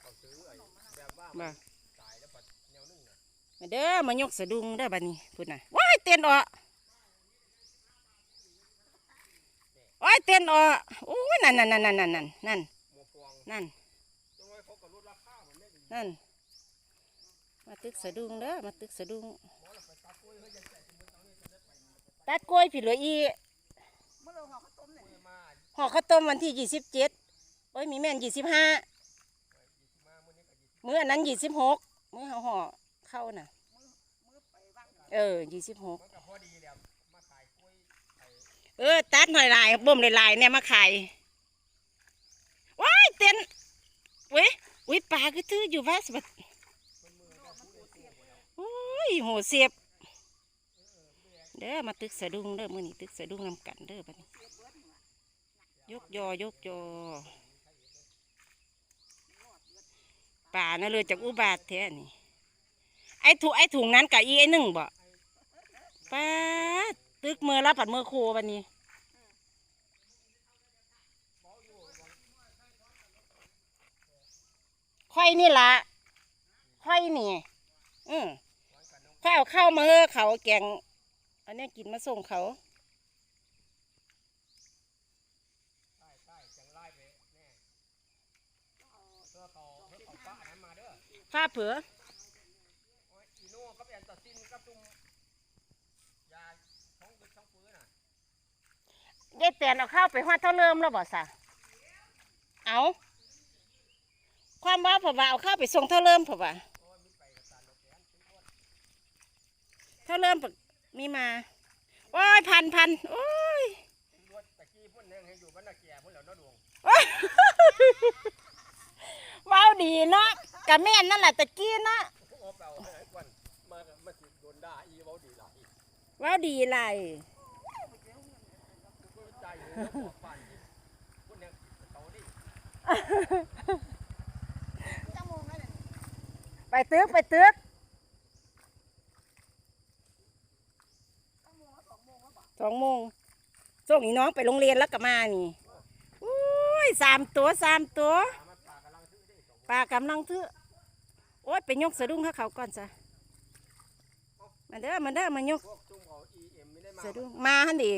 เขามาเด้อมายกสะดุงเด้อบัดนี้พุ่นน่ะว้ายเต้นออกว้ายเต้นออกโอ้นั่นนั่นนั่นนั่นนั่นนั่นนั่นนั่นจังไว้เขาก็ลดราคามันไม่ดีนั่นมาตึกสะดุงเด้อมาตึกสะดุงตัดกล้วยผิดเหลืออีหอข้าวต้มเนี่ยไม่มาห่อข้าวต้มวันที่ยี่สิบเจ็ดโอ้ยมีแม่นยี่สิบห้า มื้ออันนั้นยี่สิบหกมื้อเขาห่อเข้าน่ะ เออยี่สิบหกมันก็พอแล้วมาขายกล้วยไอ้เออ ตัดหน่อยลายบ่มหลายๆเนี่ยมาขายว้ายเต้นเว้ยอุ้ยปลาคือถืออยู่ว่าสบัดโอ้ยโหเสียบ เด้อมาตึกสะดุ้งเด้อมือนี้ตึกสะดุ้งนำกันเด้อบัดนี้ยกยอยกยอ ป่าน่ะเลยจากอุบาทแท้นี่ไอ้ถุงไอ้ถุงนั้นกับอีไอ้หนึ่งบ่ป้าตึกมือละผัดมือครูวันนี้ค่อยนี่ละค่อยนี่ อืมค่อยเอาเข้าวมาเฮ้อเขาแกงอันนี้กินมาส่งเขา ใต้ใต้จังไล่ไปแน่เพื่อ เขาเพื่อเขาป้าอันนั้นมาเด้อฟ้าเผือโอ้ยอีโน่กับแอนตาซินกับตุ้มยาท้องกึดท้องฟื้นน่ะยายแตนเอาข้าวไปหอดเท่าเริ่มแล้วบ่สะเอาความว่าผมว่าเอาข้าวไปส่งเท่าเริ่มผมว่าโอ้ยมีไปกับตาลกแกนซื้อรถเท่าเริ่มผมมีมา โอ้ยพันพันโอ้ยซื้อรถตะกี้พุ่นแหงให้อยู่บ้านนาแก่พุ่นแล้วเนาะดวง ว้าว ดีเนาะกะแม่นนั่นแหละตะกี้เนาะอ้เปล่าไอ้กวนมามาสิโดนด่าอีเว้าดีหลายว้าวดีไรกูใจอยู่แล้วบอกป่านนี้พุ่นแหงเขาดิไปตึกไปตึกสองโมงแล้วบอกสองโมงส่งอีน้องไปโรงเรียนแล้วก็มานี่อุ้ยสามตัวสามตัวตาม ปลากำลังถือโอ้ยไปยกสะดุ้งให้เขาก่อนจ้ะมาเด้อมาเด้อมายกสะดุ้งมาฮันดี